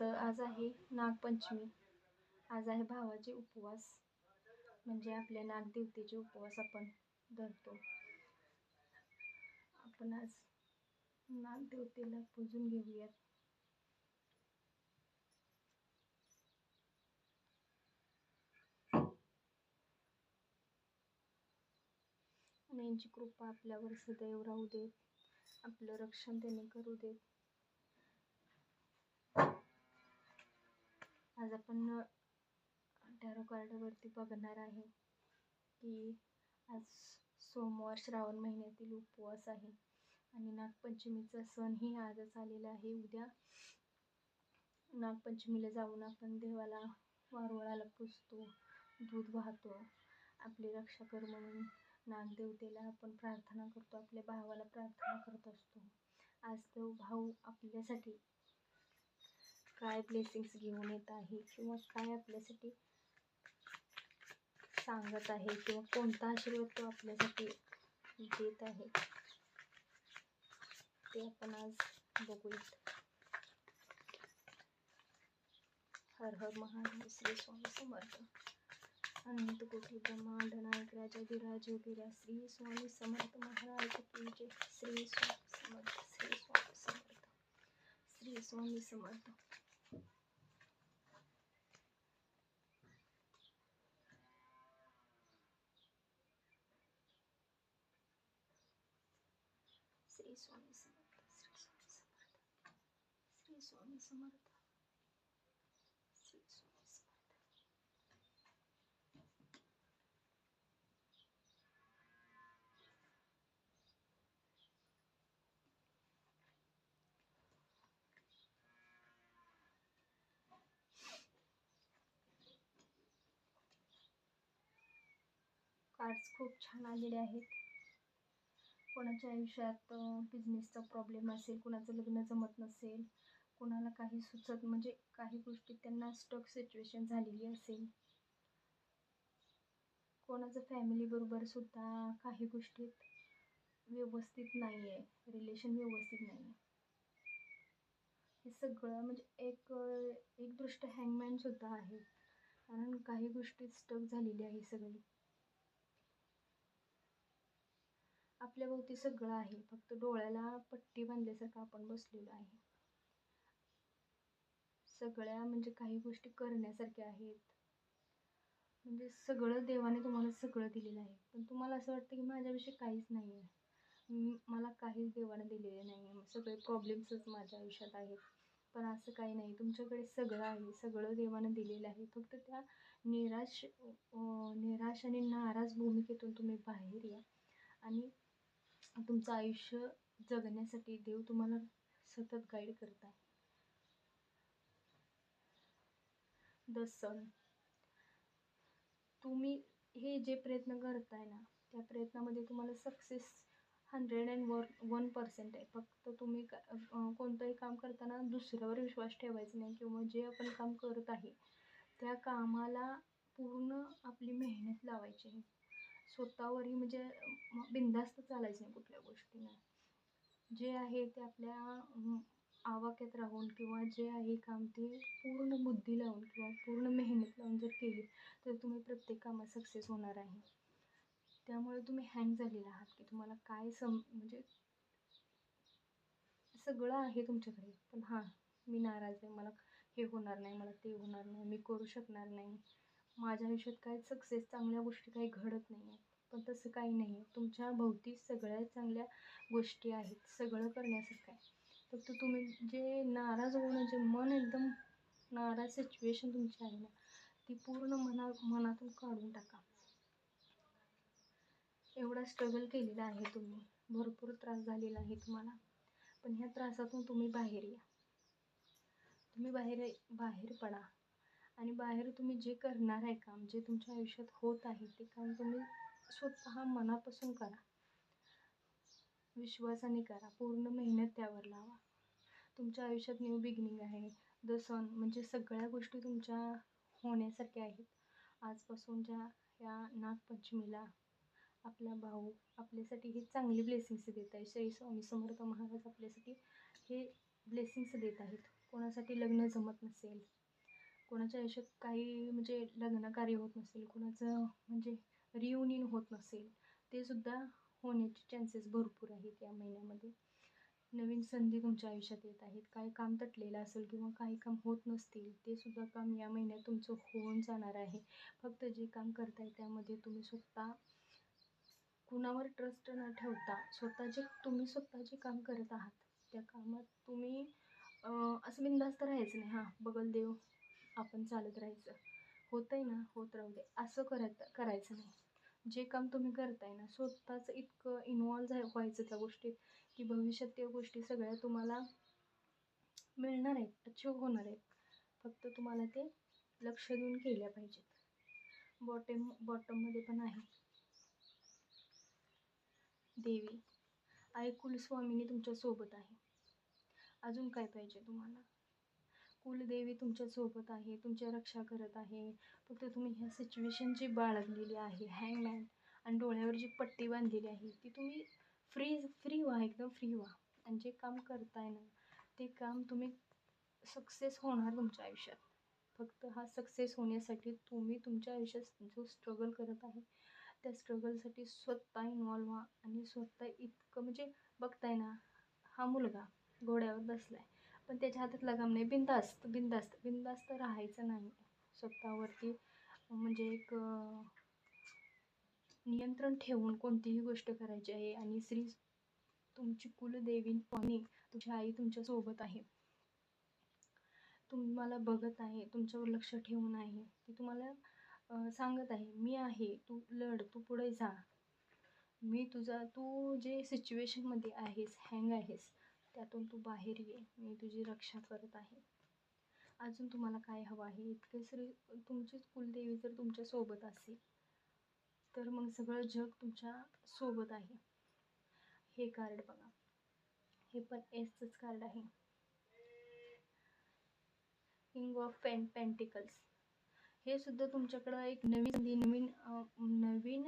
तर आज आहे नागपंचमी. आज आहे भावाचे उपवास. म्हणजे आपल्या नागदेवतेचे उपवास आपण धरतो. आपण आज नागदेवतेला पूजून घेऊयात. यांची कृपा आपल्यावर सदैव राहू देत आपलं रक्षण त्यांनी करू देत आज आपण टॅरो कार्डावरती बघणार आहे की आज सोमवार श्रावण महिन्यातील उपवास आहे आणि नागपंचमीचा सणही आजच आलेला आहे. उद्या नागपंचमीला जाऊन आपण देवाला वारुळाला पुजतो दूध वाहतो आपली रक्षा कर म्हणून नागदेवतेला आपण प्रार्थना करतो आपल्या भावाला प्रार्थना करत असतो. आज तो भाऊ आपल्यासाठी काय ब्लेसिंग्स घेऊन येत आहे किंवा काय आपल्यासाठी सांगत आहे किंवा कोणता आशीर्वाद तो आपल्यासाठी देत आहे ते आपण आज बघूयात. हर हर महादेव श्री स्वामी समर्थ. अनंत कोटी ब्रह्मांड नायक राजा विराज योगीरा श्री स्वामी समर्थ. महाराज की श्री स्वामी समर्थ श्री स्वामी समर्थ. श्री स्वामी समर्थ श्री स्वामी समर्थ श्री स्वामी समर्थ श्री स्वामी समर्थ. श्री स्वामी समर्थ कार्ड्स खूप छान आलेले आहेत. कोणाच्या आयुष्यात बिझनेसचा प्रॉब्लेम असेल कोणाचं लग्न जमत नसेल कोणाला काही सुचत म्हणजे काही गोष्टी त्यांना स्टक सिच्युएशन झालेली असेल. कोणाचं फॅमिलीबरोबर सुद्धा काही गोष्टीत व्यवस्थित नाही आहे रिलेशन व्यवस्थित नाही आहे हे सगळं म्हणजे एक एक दृष्ट हँगमॅनसुद्धा आहे. कारण काही गोष्टीत स्टक झालेली आहे सगळी. आपल्या भोवती सगळं आहे फक्त डोळ्याला पट्टी बांधल्यासारखं आपण बसलेलो आहे. सगळ्या म्हणजे काही गोष्टी करण्यासारख्या आहेत. म्हणजे सगळं देवाने तुम्हाला सगळं दिलेलं आहे. पण तुम्हाला असं वाटतं की माझ्याविषयी काहीच नाही आहे. मला काहीच देवाने दिलेले नाही आहे. सगळे प्रॉब्लेम्सच माझ्या आयुष्यात आहेत. पण असं काही नाही. तुमच्याकडे सगळं आहे. सगळं देवानं दिलेलं आहे. फक्त त्या निराश निराश आणि नाराज भूमिकेतून तुम्ही बाहेर या. आणि तुमचं आयुष्य जगण्यासाठी देव तुम्हाला सतत गाईड करत आहे द सन. तुम्ही हे जे प्रयत्न करताय ना त्या प्रयत्नामध्ये तुम्हाला सक्सेस हंड्रेड अँड वर वन पर्सेंट आहे. फक्त तुम्ही का कोणतंही काम करताना दुसऱ्यावर विश्वास ठेवायचा नाही किंवा जे आपण काम करत आहे त्या कामाला पूर्ण आपली मेहनत लावायची स्वतःवरही म्हणजे बिंदास्त चालायचं नाही कुठल्या गोष्टीनं जे आहे ते आपल्या आवाक्यात राहून किंवा जे आहे काम ते पूर्ण बुद्धी लावून किंवा पूर्ण मेहनत लावून जर केली तर तुम्ही प्रत्येक कामात सक्सेस होणार आहे. त्यामुळे तुम्ही हँग झालेला आहात की तुम्हाला काय सम म्हणजे सगळं आहे तुमच्याकडे. पण हां मी नाराज आहे. मला हे होणार नाही मला ते होणार नाही मी करू शकणार नाही. माझ्या आयुष्यात काय सक्सेस चांगल्या गोष्टी काही घडत नाही आहेत पण तसं काही नाही आहे तुमच्या भोवती सगळ्या चांगल्या गोष्टी आहेत. सगळं करण्यासारखं आहे. फक्त तुम्ही जे नाराज होणं जे मन एकदम नाराज सिच्युएशन तुमची आहे ना ती पूर्ण मना मनातून काढून टाका. एवढा स्ट्रगल केलेला आहे तुम्ही. भरपूर त्रास झालेला आहे तुम्हाला. पण ह्या त्रासातून तुम्ही बाहेर या. तुम्ही बाहेर बाहेर पडा. आणि बाहेर तुम्ही जे करणार आहे काम जे तुमच्या आयुष्यात होत आहे ते काम तुम्ही स्वतः मनापासून करा. विश्वासाने करा. पूर्ण मेहनत त्यावर लावा. तुमच्या आयुष्यात न्यू बिगिनिंग आहे. द सन म्हणजे सगळ्या गोष्टी तुमच्या होण्यासारख्या आहेत. आजपासून ज्या या नागपंचमीला आपला भाऊ आपल्यासाठी हे चांगली ब्लेसिंग्स देत आहे. श्री स्वामी समर्थ महाराज आपल्यासाठी हे ब्लेसिंग्स देत आहेत. कोणासाठी लग्न जमत नसेल कोणाच्या आयुष्यात काही म्हणजे लग्न कार्य होत नसेल कोणाचं म्हणजे रियुनियन होत नसेल ते सुद्धा होण्याचे चान्सेस भरपूर आहेत या महिन्यामध्ये. नवीन संधी तुमच्या आयुष्यात येत आहेत. काही काम तटलेलं असेल किंवा काही काम होत नसतील ते सुद्धा काम या महिन्यात तुमचं होऊन जाणार आहे. फक्त जे काम करताय त्यामध्ये तुम्ही स्वतः कुणावर ट्रस्ट न ठेवता स्वतः जे तुम्ही स्वतः जे काम करत आहात त्या कामात तुम्ही असं बिंदास्त राहायचं नाही. हां बगल देव आपण चालत राहायचं. होतंय ना? होत राहू दे. असं करत करायचं नाही. जे काम तुम्ही करताय ना स्वतःच इतकं इन्वॉल्व झा व्हायचं त्या गोष्टीत की भविष्यात त्या गोष्टी सगळ्या तुम्हाला मिळणार आहेत अचीव होणार आहेत. फक्त तुम्हाला ते लक्ष देऊन केल्या पाहिजेत. बॉटम बॉटममध्ये पण आहे. देवी आई कुलस्वामिनी तुमच्यासोबत आहे. अजून काय पाहिजे तुम्हाला? कुलदेवी तुमच्यासोबत आहे तुमच्या रक्षा करत आहे. फक्त तुम्ही ह्या सिच्युएशन जी बाळगलेली आहे. हँगमॅन आणि डोळ्यावर जी पट्टी बांधलेली आहे ती तुम्ही फ्री फ्री व्हा एकदम फ्री व्हा. आणि जे काम करताय ना ते काम तुम्ही सक्सेस होणार तुमच्या आयुष्यात. फक्त हा सक्सेस होण्यासाठी तुम्ही तुमच्या आयुष्यात जो स्ट्रगल करत आहे त्या स्ट्रगलसाठी स्वतः इन्वॉल्व्ह व्हा. आणि स्वतः इतकं म्हणजे बघताय ना हा मुलगा घोड्यावर बसला आहे पण त्याच्या हातात लगाम नाही. बिंदास्त बिंदास्त बिंदास्त राहायचं नाही. स्वतःवरती म्हणजे एक नियंत्रण ठेवून कोणतीही गोष्ट करायची आहे आणि श्री तुमची कुलदेवी स्वामी तुझी आई तुमच्यासोबत आहे. तुम्हाला बघत आहे तुमच्यावर लक्ष ठेवून आहे. ती तुम्हाला सांगत आहे मी आहे तू लढ तू पुढे जा. मी तुझा तू जे सिच्युएशनमध्ये आहेस हँग आहेस त्यातून तू बाहेर ये. मी तुझी रक्षा करत आहे. अजून तुम्हाला काय हवं आहे? इतके श्री तुमचीच कुलदेवी जर तुमच्यासोबत असेल तर मग सगळं जग तुमच्यासोबत आहे. हे कार्ड बघा. हे पण एसचंच कार्ड आहे. किंग ऑफ पेन पेंटिकल्स हे सुद्धा तुमच्याकडं एक नवीन संधी नवीन नवीन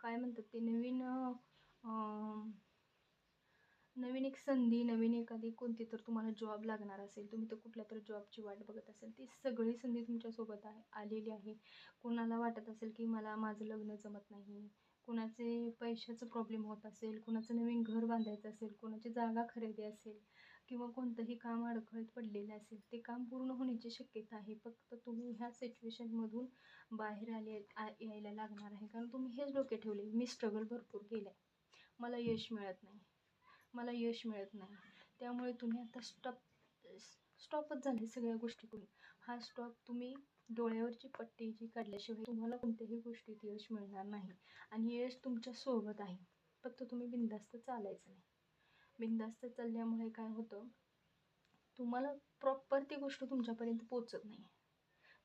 काय म्हणतात ते? नवीन नवीन एक संधी नवीन एखादी कोणती तर तुम्हाला जॉब लागणार असेल तुम्ही तर कुठल्या तर जॉबची वाट बघत असेल ती सगळी संधी तुमच्यासोबत आहे आलेली आहे. कोणाला वाटत असेल की मला माझं लग्न जमत नाही कुणाचे पैशाचं प्रॉब्लेम होत असेल कुणाचं नवीन घर बांधायचं असेल कुणाची जागा खरेदी असेल किंवा कोणतंही काम अडखळत पडलेलं असेल ते काम पूर्ण होण्याची शक्यता आहे. फक्त तुम्ही ह्या सिच्युएशनमधून बाहेर आले आ यायला लागणार आहे. कारण तुम्ही हेच डोके ठेवले मी स्ट्रगल भरपूर केलं आहे मला यश मिळत नाही. मला यश मिळत नाही. त्यामुळे तुम्ही आता स्टॉप स्टॉपच झाले सगळ्या गोष्टीतून. हा स्टॉप तुम्ही डोळ्यावरची पट्टी जी काढल्याशिवाय तुम्हाला कोणत्याही गोष्टीत यश मिळणार नाही. आणि यश तुमच्यासोबत आहे. फक्त तुम्ही बिनधास्त चालायचं नाही. बिनधास्त चालल्यामुळे काय होतं? तुम्हाला प्रॉपर ती गोष्ट तुमच्यापर्यंत पोचत नाही.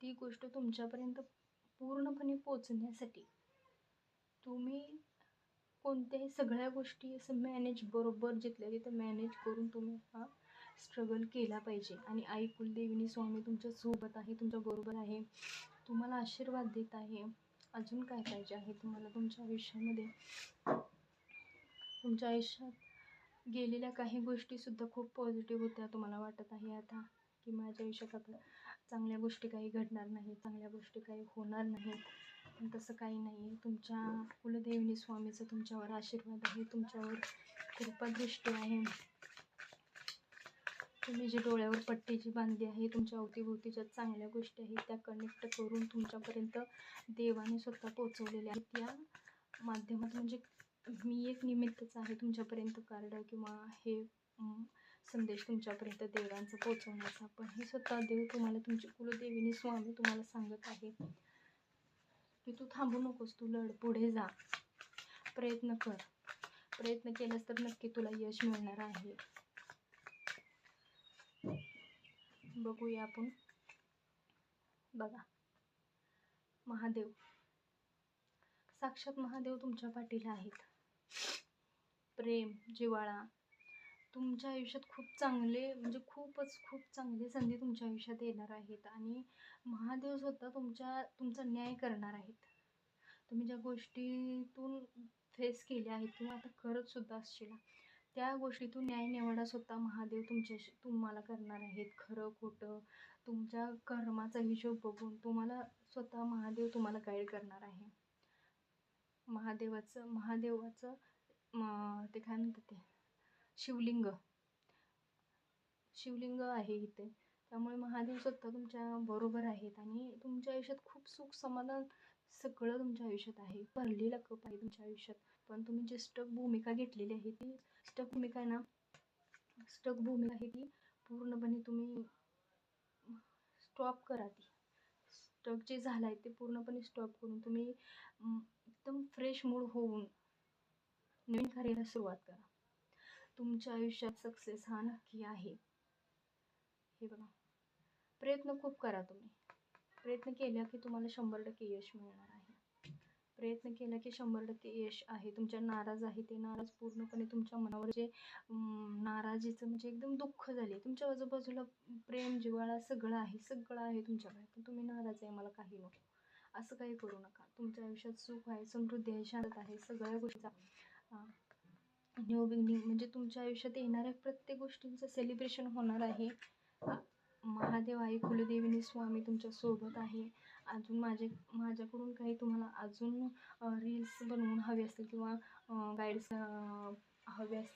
ती गोष्ट तुमच्यापर्यंत पूर्णपणे पोचण्यासाठी तुम्ही कोणत्याही सगळ्या गोष्टी असं मॅनेज बरोबर जिथल्या तिथं मॅनेज करून तुम्ही हा स्ट्रगल केला पाहिजे. आणि आई कुलदेवीनी स्वामी तुमच्यासोबत आहे तुमच्या बरोबर आहे. तुम्हाला आशीर्वाद देत आहे. अजून काय पाहिजे आहे तुम्हाला तुमच्या आयुष्यामध्ये? तुमच्या आयुष्यात गेलेल्या काही गोष्टीसुद्धा खूप पॉझिटिव्ह होत्या तुम्हाला वाटत आहे आता? की माझ्या आयुष्यात आता चांगल्या गोष्टी काही घडणार नाही चांगल्या गोष्टी काही होणार नाहीत? पण तसं काही नाही. आहे तुमच्या कुलदेविनी स्वामीचा तुमच्यावर आशीर्वाद आहे तुमच्यावर कृपादृष्टी आहे. तुम्ही जी डोळ्यावर पट्टी जी बांधली आहे तुमच्या अवतीभोवती ज्या चांगल्या गोष्टी आहेत त्या कनेक्ट करून तुमच्यापर्यंत देवाने स्वतः पोचवलेल्या आहेत. त्या माध्यमात म्हणजे मी एक निमित्तच आहे तुमच्यापर्यंत कार्ड किंवा हे संदेश तुमच्यापर्यंत देवांचा पोचवण्याचा पण हे स्वतः देव तुम्हाला तुमची कुलदेवीने स्वामी तुम्हाला सांगत आहे. की तू थांबू नकोस तू लढ पुढे जा. प्रयत्न कर. प्रयत्न केलास तर नक्की तुला यश मिळणार आहे. बघूया आपण. बघा. महादेव. साक्षात महादेव तुमच्या पाठीला आहेत. प्रेम जिव्हाळा तुमच्या आयुष्यात खूप चांगले म्हणजे खूपच खूप चांगली संधी तुमच्या आयुष्यात येणार आहेत आणि महादेव स्वतः तुमच्या तुमचा न्याय करणार आहेत. तुम्ही ज्या गोष्टीतून फेस केल्या आहेत किंवा आता करत सुद्धा असशील त्या गोष्टीतून न्याय निवडा स्वतः महादेव तुमच्याशी तुम्हाला करणार आहेत. खरं खोटं तुमच्या कर्माचा हिशोब बघून तुम्हाला स्वतः महादेव तुम्हाला गाईड करणार आहे. महादेवाचं महादेवाचं ते काय म्हणतात ते? शिवलिंग. शिवलिंग आहे इथे. त्यामुळे महादेव स्वतः तुमच्या बरोबर आहेत आणि तुमच्या आयुष्यात खूप सुख समाधान सगळं तुमच्या आयुष्यात आहे. भरलेला कप आहे तुमच्या आयुष्यात. पण तुम्ही जी स्टक भूमिका घेतलेली आहे ती स्टक भूमिका आहे ना स्टक भूमिका आहे ती पूर्णपणे तुम्ही स्टॉप करा ती. स्टक जे झालं आहे ते पूर्णपणे स्टॉप करून तुम्ही एकदम फ्रेश मूड होऊन नवीन कार्याला सुरुवात करा. तुमच्या आयुष्यात सक्सेस हा नक्की आहे. हे बघा. प्रयत्न खूप करा तुम्ही. प्रयत्न केला की तुम्हाला शंभर टक्के यश मिळणार आहे. प्रयत्न केला की शंभर टक्के यश आहे. तुमच्या नाराज आहे ते नाराज पूर्णपणे तुमच्या मनावर जे नाराजीचं म्हणजे एकदम दुःख झाले तुमच्या आजूबाजूला प्रेम जिव्हाळा सगळं आहे सगळं आहे तुमच्याकडे. पण तुम्ही नाराज आहे मला काही नको. असं काही करू नका. तुमच्या आयुष्यात सुख आहे समृद्धी आहे शांत आहे सगळ्या गोष्टीचा न्यू बिगिनिंग म्हणजे तुमच्या आयुष्यात येणाऱ्या प्रत्येक गोष्टींचं सेलिब्रेशन होणार आहे. महादेव आई कुलदेवीनी स्वामी तुमच्यासोबत आहे. अजून माझे माझ्याकडून काही तुम्हाला अजून रील्स बनवून हवे असतील किंवा गाईड्स हवे असतील